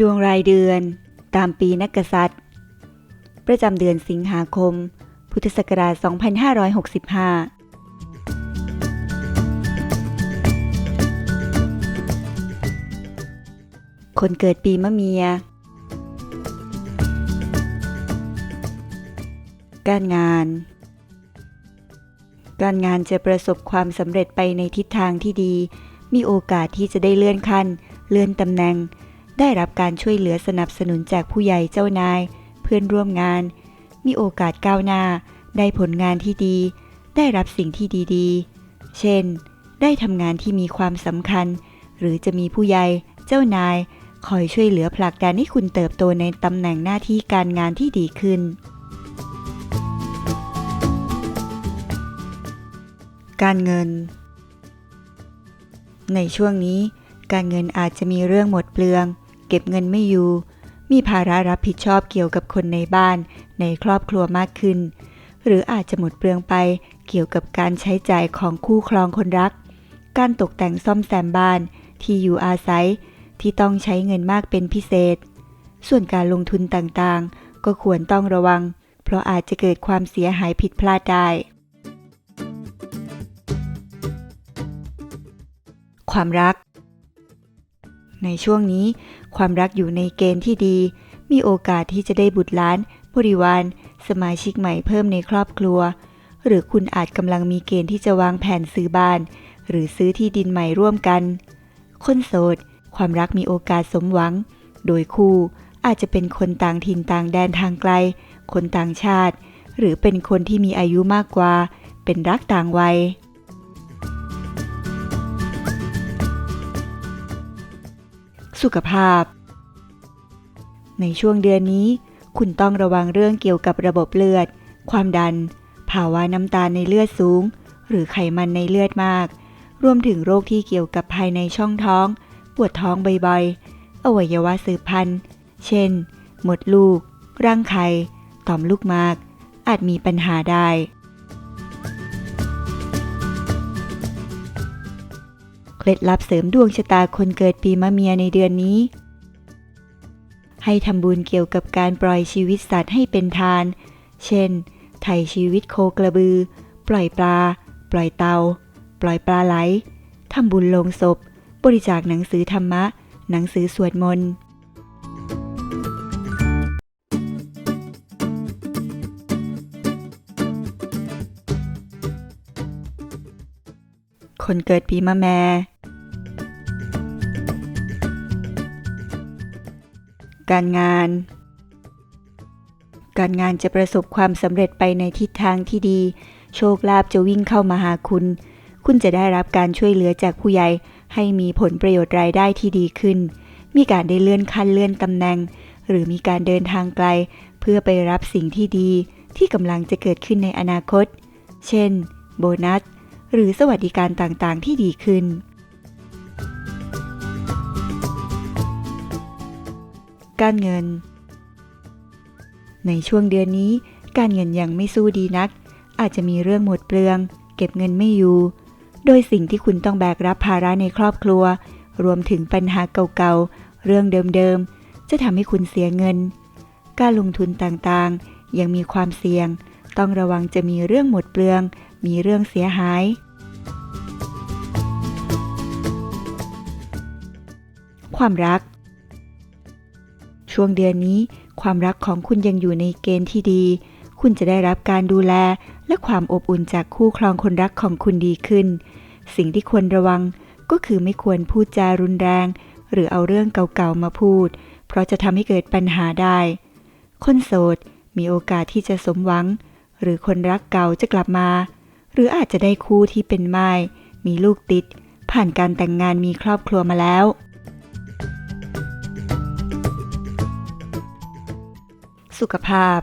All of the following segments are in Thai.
ดวงรายเดือน ตามปีนักกษัตริย์ ประจำเดือนสิงหาคม พุทธศักราช 2565คนเกิดปีมะเมีย การงาน การงานจะประสบความสำเร็จไปในทิศทางที่ดี มีโอกาสที่จะได้เลื่อนขั้น เลื่อนตำแหน่ง ได้รับการช่วยเหลือสนับสนุนจากผู้ใหญ่เจ้านาย เพื่อนร่วมงาน มีโอกาสก้าวหน้า ได้ผลงานที่ดี ได้รับสิ่งที่ดีๆ เช่น ได้ทำงานที่มีความสำคัญ หรือจะมีผู้ใหญ่เจ้านาย คอยช่วยเหลือผลักดันให้คุณเติบโตในตำแหน่งหน้าที่การงานที่ดีขึ้น การเงิน ในช่วงนี้ การเงินอาจจะมีเรื่องหมดเปลือง เก็บเงินไม่อยู่ มีภาระรับผิดชอบเกี่ยวกับคนในบ้าน ในครอบครัวมากขึ้น หรืออาจจะหมดเปลืองไปเกี่ยวกับการใช้จ่ายของคู่ครองคนรัก การตกแต่งซ่อมแซมบ้าน ที่อยู่อาศัยที่ต้องใช้เงินมากเป็นพิเศษ ส่วนการลงทุนต่างๆ ก็ควรต้องระวัง เพราะอาจจะเกิดความเสียหายผิดพลาดได้ ความรัก ในช่วงนี้ความรักอยู่ในเกณฑ์ที่ดี มีโอกาสที่จะได้บุตรหล้าน บริวาร สมาชิกใหม่เพิ่มในครอบครัว หรือคุณอาจกำลังมีเกณฑ์ที่จะวางแผนซื้อบ้าน หรือซื้อที่ดินใหม่ร่วมกัน คนโสด ความรักมีโอกาสสมหวัง โดยคู่อาจจะเป็นคนต่างถิ่นต่างแดนทางไกล คนต่างชาติ หรือเป็นคนที่มีอายุมากกว่า เป็นรักต่างวัย สุขภาพ ในช่วงเดือนนี้ คุณต้องระวังเรื่องเกี่ยวกับระบบเลือด ความดัน ภาวะน้ำตาลในเลือดสูง หรือไขมันในเลือดมาก รวมถึงโรคที่เกี่ยวกับภายในช่องท้อง ปวดท้องบ่อยๆ อวัยวะสืบพันธุ์ เช่น หมดลูก ร่างไข่ ต่อมลูกมาก อาจมีปัญหาได้ ล็ดลับเสริมดวงชะตาคนเกิดปีมะเมียในเดือนนี้ ให้ทำบุญเกี่ยวกับการปล่อยชีวิตสัตว์ให้เป็นทาน เช่น ไถ่ชีวิตโคกระบือ ปล่อยปลา ปล่อยเตา ปล่อยปลาไหล ทำบุญลงศพ บริจาคหนังสือธรรมะ หนังสือสวดมนต์คนเกิดปีมะแม การงาน การงานจะประสบความสำเร็จไปในทิศทางที่ดี โชคลาภจะวิ่งเข้ามาหาคุณ คุณจะได้รับการช่วยเหลือจากผู้ใหญ่ให้มีผลประโยชน์รายได้ที่ดีขึ้น มีการได้เลื่อนขั้นเลื่อนตำแหน่ง หรือมีการเดินทางไกล เพื่อไปรับสิ่งที่ดี ที่กำลังจะเกิดขึ้นในอนาคต เช่น โบนัส หรือสวัสดิการต่างๆ ที่ดีขึ้น การเงิน ในช่วงเดือนนี้ การเงินยังไม่สู้ดีนัก อาจจะมีเรื่องหมดเปลือง เก็บเงินไม่อยู่ โดยสิ่งที่คุณต้องแบกรับภาระในครอบครัว รวมถึงปัญหาเก่าๆ เรื่องเดิมๆ จะทำให้คุณเสียเงิน การลงทุนต่างๆ ยังมีความเสี่ยง ต้องระวังจะมีเรื่องหมดเปลือง มีเรื่องเสียหายความรัก ช่วงเดือนนี้ ความรักของคุณยังอยู่ในเกณฑ์ที่ดี คุณจะได้รับการดูแล และความอบอุ่นจากคู่ครองคนรักของคุณดีขึ้น สิ่งที่ควรระวังก็คือไม่ควรพูดจารุนแรง หรือเอาเรื่องเก่าๆมาพูด เพราะจะทำให้เกิดปัญหาได้ คนโสดมีโอกาสที่จะสมหวัง หรือคนรักเก่าจะกลับมา หรืออาจจะได้คู่ที่เป็นไม้มีลูกติด ผ่านการแต่งงานมีครอบครัวมาแล้ว สุขภาพ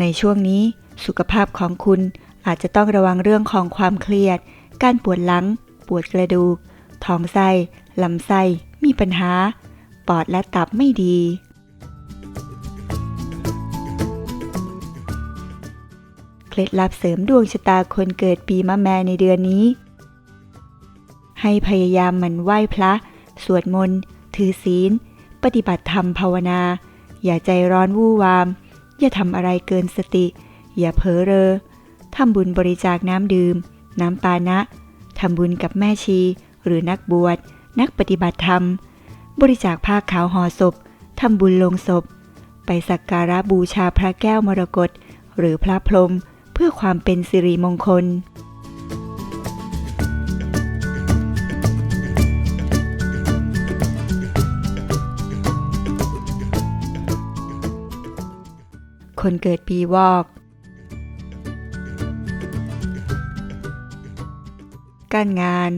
ในช่วงนี้สุขภาพของคุณอาจจะต้องระวังเรื่องของความเครียด การปวดหลัง ปวดกระดูก ท้องไส้ ลำไส้ มีปัญหา ปอดและตับไม่ดี เคล็ดลับเสริมดวงชะตาคนเกิดปีมะแมในเดือนนี้ ให้พยายามหมั่นไหว้พระ สวดมนต์ ถือศีล ปฏิบัติธรรมภาวนา อย่าใจร้อนวู่วาม อย่าทำอะไรเกินสติ อย่าเพ้อเรอทำบุญบริจาคน้ำดื่ม น้ำปานะทำบุญกับแม่ชี หรือนักบวช นักปฏิบัติธรรม บริจาคผ้าขาวห่อศพทำบุญลงศพ ไปสักการะบูชาพระแก้วมรกตหรือพระพรหมเพื่อความเป็นสิริมงคล คนเกิดปีวอก การงาน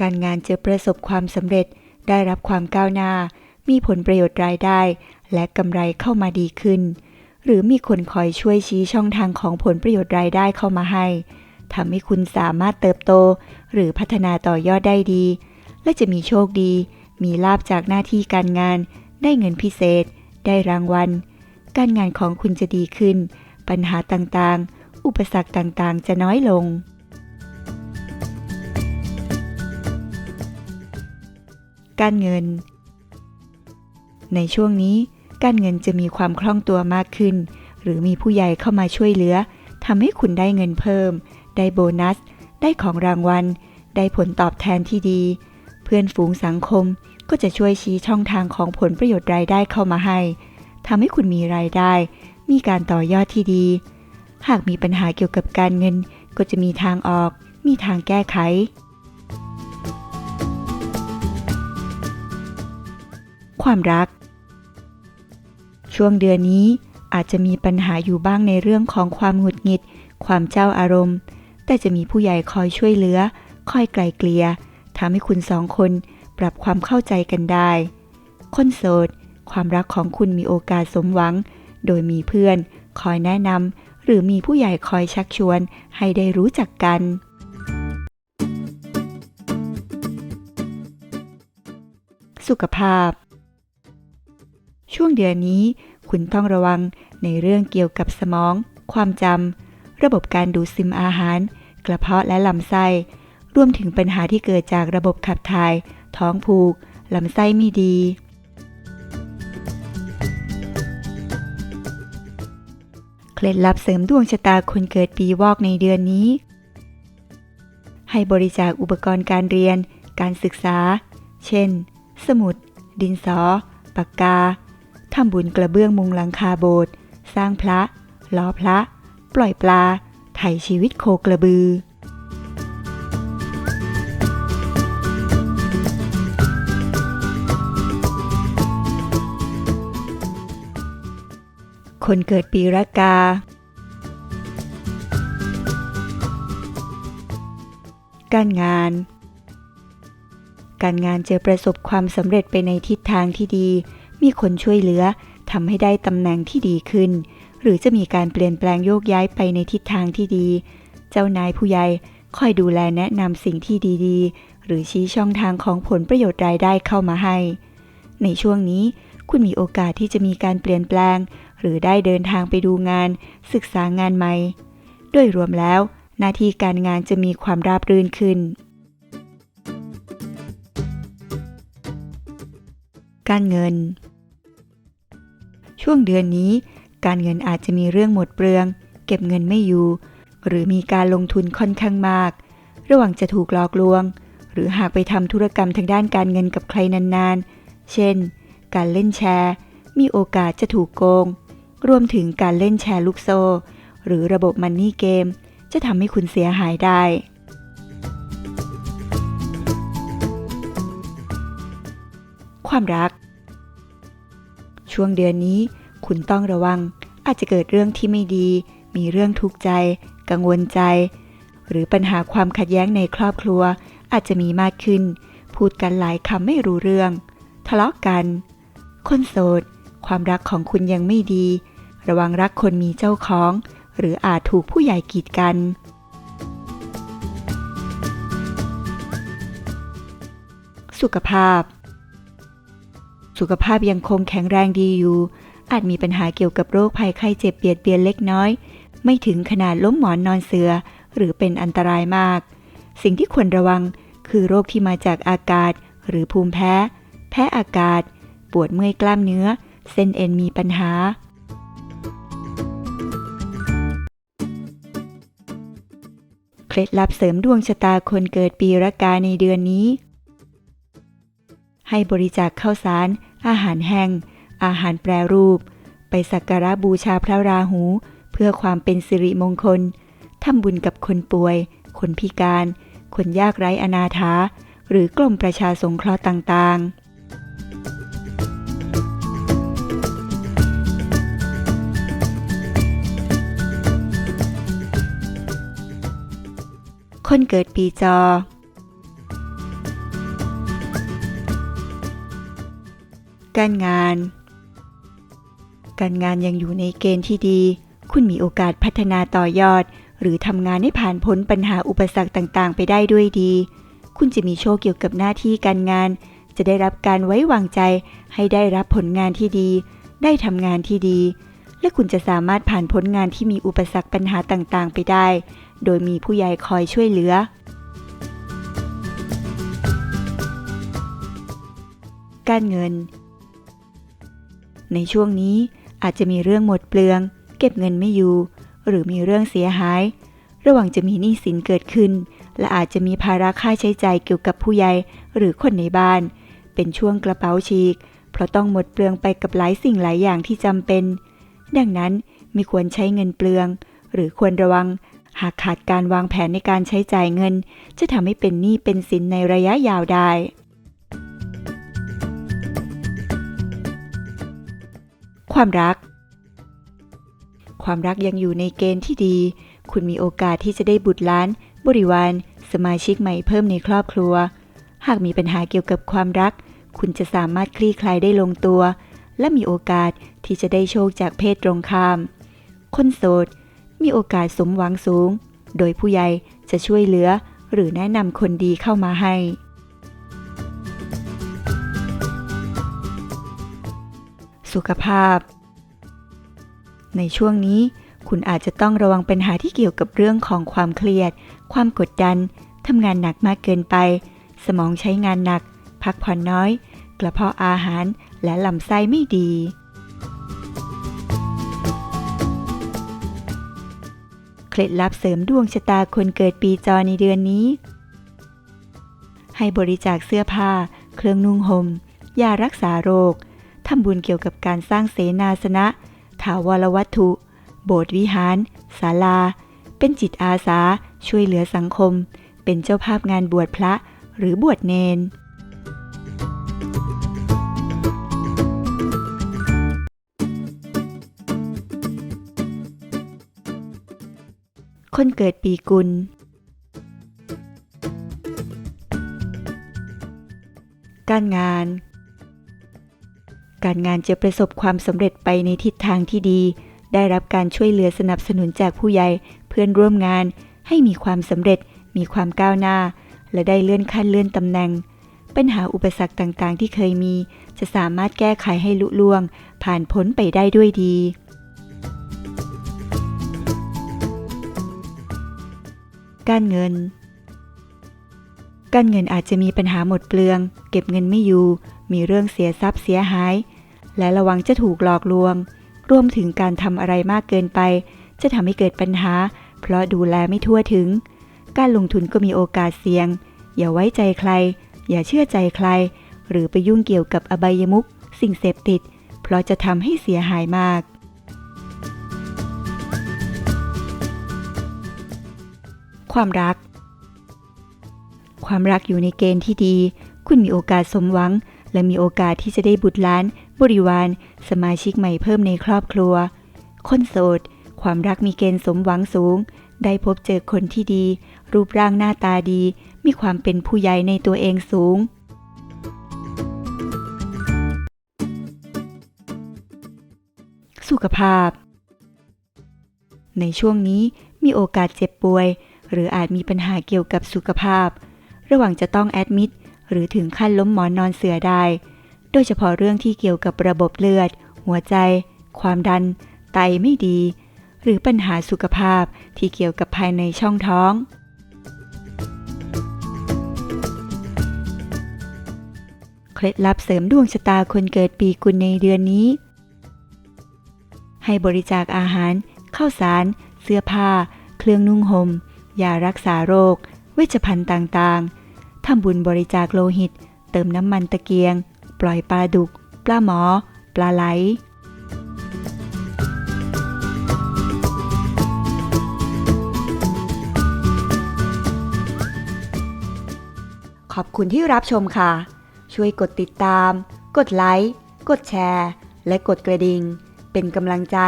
การงานจะประสบความสำเร็จได้รับความก้าวหน้า มีผลประโยชน์รายได้ และกำไรเข้ามาดีขึ้น หรือมีคนคอยช่วยชี้ช่องทางของผลประโยชน์รายได้เข้ามาให้ทำให้คุณสามารถเติบโต หรือพัฒนาต่อยอดได้ดี และจะมีโชคดี มีลาบจากหน้าที่การงาน ได้เงินพิเศษ ได้รางวัล การงานของคุณจะดีขึ้น ปัญหาต่างๆ อุปสรรคต่างๆ จะน้อยลง การเงิน ในช่วงนี้ การเงินจะมีความคล่องตัวมากขึ้น หรือมีผู้ใหญ่เข้ามาช่วยเหลือทำให้คุณได้เงินเพิ่ม ได้โบนัส ได้ของรางวัล ได้ผลตอบแทนที่ดี เพื่อนฝูงสังคมก็จะช่วยชี้ช่องทางของผลประโยชน์รายได้เข้ามาให้ ทำให้คุณมีรายได้ มีการต่อยอดที่ดี หากมีปัญหาเกี่ยวกับการเงิน ก็จะมีทางออก มีทางแก้ไข ความรัก ช่วงเดือนนี้อาจจะมีปัญหาอยู่บ้างในเรื่องของความหงุดหงิด ความเจ้าอารมณ์ แต่จะมีผู้ใหญ่คอยช่วยเหลือ คอยไกลเกลี่ยทำให้คุณสองคนปรับความเข้าใจกันได้ คนโสด ความรักของคุณมีโอกาสสมหวัง โดยมีเพื่อน คอยแนะนำหรือมีผู้ใหญ่คอยชักชวน ให้ได้รู้จักกัน สุขภาพ ช่วงเดือนนี้ คุณต้องระวังในเรื่องเกี่ยวกับสมอง ความจำระบบการดูดซึมอาหาร กระเพาะและลำไส้รวมถึงปัญหาที่เกิดจากระบบขับถ่าย ท้องผูกลำไส้ไม่ดี เคล็ดลับเสริมดวงชะตาคนเกิดปีวอกในเดือนนี้ ให้บริจาคอุปกรณ์การเรียน การศึกษา เช่น สมุด ดินสอ ปากกา ทำบุญกระเบื้องมุงหลังคาโบสถ์ สร้างพระ ล้อพระ ปล่อยปลา ไถ่ชีวิตโคกระบือ คนเกิดปีรากา การงาน การงานจะประสบความสำเร็จไปในทิศทางที่ดี มีคนช่วยเหลือทำให้ได้ตำแหน่งที่ดีขึ้น หรือจะมีการเปลี่ยนแปลงโยกย้ายไปในทิศทางที่ดี เจ้านายผู้ใหญ่คอยดูแลแนะนำสิ่งที่ดีๆ หรือชี้ช่องทางของผลประโยชน์รายได้เข้ามาให้ ในช่วงนี้คุณมีโอกาสที่จะมีการเปลี่ยนแปลง หรือได้เดินทางไปดูงาน ศึกษางานใหม่โดยรวมแล้ว หน้าที่การงานจะมีความราบรื่นขึ้น การเงิน ช่วงเดือนนี้ การเงินอาจจะมีเรื่องหมดเปลือง เก็บเงินไม่อยู่ หรือมีการลงทุนค่อนข้างมาก ระหว่างจะถูกหลอกลวง หรือหากไปทำธุรกรรมทางด้านการเงินกับใครนานๆ เช่น การเล่นแชร์ มีโอกาสจะถูกโกง รวมถึงการเล่นแชร์ลูกโซ่ หรือระบบมันนี่เกม จะทำให้คุณเสียหายได้ ความรัก ช่วงเดือนนี้คุณต้องระวัง อาจจะเกิดเรื่องที่ไม่ดี มีเรื่องทุกข์ใจ กังวลใจ หรือปัญหาความขัดแย้งในครอบครัว อาจจะมีมากขึ้น พูดกันหลายคำไม่รู้เรื่อง ทะเลาะกัน คนโสด ความรักของคุณยังไม่ดี ระวังรักคนมีเจ้าของ หรืออาจถูกผู้ใหญ่กีดกัน สุขภาพ สุขภาพยังคงแข็งแรงดีอยู่ อาจมีปัญหาเกี่ยวกับโรคภัยไข้เจ็บเบียดเบียนเล็กน้อย ไม่ถึงขนาดล้มหมอนนอนเสือ หรือเป็นอันตรายมาก สิ่งที่ควรระวังคือโรคที่มาจากอากาศหรือภูมิแพ้ แพ้อากาศ ปวดเมื่อยกล้ามเนื้อ เส้นเอ็นมีปัญหา เคล็ดลับเสริมดวงชะตาคนเกิดปีละกาในเดือนนี้ ให้บริจาคข้าวสาร อาหารแห้ง อาหารแปรรูป ไปสักการะบูชาพระราหู เพื่อความเป็นสิริมงคล ทำบุญกับคนป่วย คนพิการ คนยากไร้อนาถาหรือกรมประชาสงเคราะห์ต่างๆ คนเกิดปีจอ การงาน การงานยังอยู่ในเกณฑ์ที่ดี คุณมีโอกาสพัฒนาต่อยอด หรือทำงานให้ผ่านพ้นปัญหาอุปสรรคต่างๆ ไปได้ด้วยดี คุณจะมีโชคเกี่ยวกับหน้าที่การงาน จะได้รับการไว้วางใจ ให้ได้รับผลงานที่ดี ได้ทำงานที่ดี และคุณจะสามารถผ่านพ้นงานที่มีอุปสรรคปัญหาต่างๆ ไปได้ โดยมีผู้ใหญ่คอยช่วยเหลือ การเงิน ในช่วงนี้อาจจะมีเรื่องหมดเปลือง เก็บเงินไม่อยู่ หรือมีเรื่องเสียหาย ระหว่างจะมีหนี้สินเกิดขึ้น และอาจจะมีภาระค่าใช้จ่ายเกี่ยวกับผู้ใหญ่หรือคนในบ้าน เป็นช่วงกระเป๋าฉีก เพราะต้องหมดเปลืองไปกับหลายสิ่งหลายอย่างที่จำเป็น ดังนั้นไม่ควรใช้เงินเปลือง หรือควรระวัง หากขาดการวางแผนในการใช้จ่ายเงิน จะทำให้เป็นหนี้เป็นสินในระยะยาวได้ ความรัก ความรักยังอยู่ในเกณฑ์ที่ดี คุณมีโอกาสที่จะได้บุตรล้าน บริวาร สมาชิกใหม่เพิ่มในครอบครัว หากมีปัญหาเกี่ยวกับความรัก คุณจะสามารถคลี่คลายได้ลงตัว และมีโอกาสที่จะได้โชคจากเพศตรงข้าม คนโสด มีโอกาสสมหวังสูง โดยผู้ใหญ่จะช่วยเหลือหรือแนะนำคนดีเข้ามาให้ สุขภาพ ในช่วงนี้ คุณอาจจะต้องระวังปัญหาที่เกี่ยวกับเรื่องของความเครียด ความกดดันทำงานหนักมากเกินไป สมองใช้งานหนัก พักผ่อนน้อย กระเพาะอาหารและลำไส้ไม่ดี เคล็ดลับเสริมดวงชะตาคนเกิดปีจอในเดือนนี้ ให้บริจาคเสื้อผ้า เครื่องนุ่งหม่มยารักษาโรคทำบุญเกี่ยวกับการสร้างเสนาสนะ ถาวรวัตถุ โบสถ์วิหารศาลา เป็นจิตอาสา ช่วยเหลือสังคม เป็นเจ้าภาพงานบวชพระหรือบวชเนน คนเกิดปีกุล การงาน การงานจะประสบความสำเร็จไปในทิศทางที่ดี ได้รับการช่วยเหลือสนับสนุนจากผู้ใหญ่เพื่อนร่วมงาน ให้มีความสำเร็จ มีความก้าวหน้า และได้เลื่อนขั้นเลื่อนตำแหน่ง ปัญหาอุปสรรคต่างๆ ที่เคยมี จะสามารถแก้ไขให้ลุล่วง ผ่านพ้นไปได้ด้วยดี การเงิน การเงินอาจจะมีปัญหาหมดเปลือง เก็บเงินไม่อยู่ มีเรื่องเสียทรัพย์เสียหาย และระวังจะถูกหลอกลวง รวมถึงการทำอะไรมากเกินไป จะทำให้เกิดปัญหา เพราะดูแลไม่ทั่วถึง การลงทุนก็มีโอกาสเสี่ยง อย่าไว้ใจใคร อย่าเชื่อใจใคร หรือไปยุ่งเกี่ยวกับอบายมุขสิ่งเสพติด เพราะจะทำให้เสียหายมาก ความรัก ความรักอยู่ในเกณฑ์ที่ดี คุณมีโอกาสสมหวัง และมีโอกาสที่จะได้บุตรล้าน บริวาร สมาชิกใหม่เพิ่มในครอบครัว คนโสด ความรักมีเกณฑ์สมหวังสูง ได้พบเจอคนที่ดี รูปร่างหน้าตาดี มีความเป็นผู้ใหญ่ในตัวเองสูงสุขภาพ ในช่วงนี้มีโอกาสเจ็บป่วย หรืออาจมีปัญหาเกี่ยวกับสุขภาพ ระหว่างจะต้องแอดมิดหรือถึงขั้นล้มหมอนนอนเสือได้ โดยเฉพาะเรื่องที่เกี่ยวกับระบบเลือด หัวใจ ความดัน ไตไม่ดี หรือปัญหาสุขภาพที่เกี่ยวกับภายในช่องท้อง เคล็ดลับเสริมดวงชะตาคนเกิดปีกุลในเดือนนี้ ให้บริจาคอาหาร ข้าวสาร เสื้อผ้า เครื่องนุ่งหม่ม ยารักษาโรค เวชภัณฑ์ต่างๆ ทำบุญบริจาคโลหิต เติมน้ำมันตะเกียง ปล่อยปลาดุก ปลาหมอ ปลาไหล ขอบคุณที่รับชมค่ะ ช่วยกดติดตาม กดไลค์ กดแชร์ และกดกระดิ่ง เป็นกำลังใจ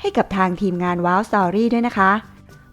ให้กับทางทีมงานว้าวสตอรี่ด้วยนะคะ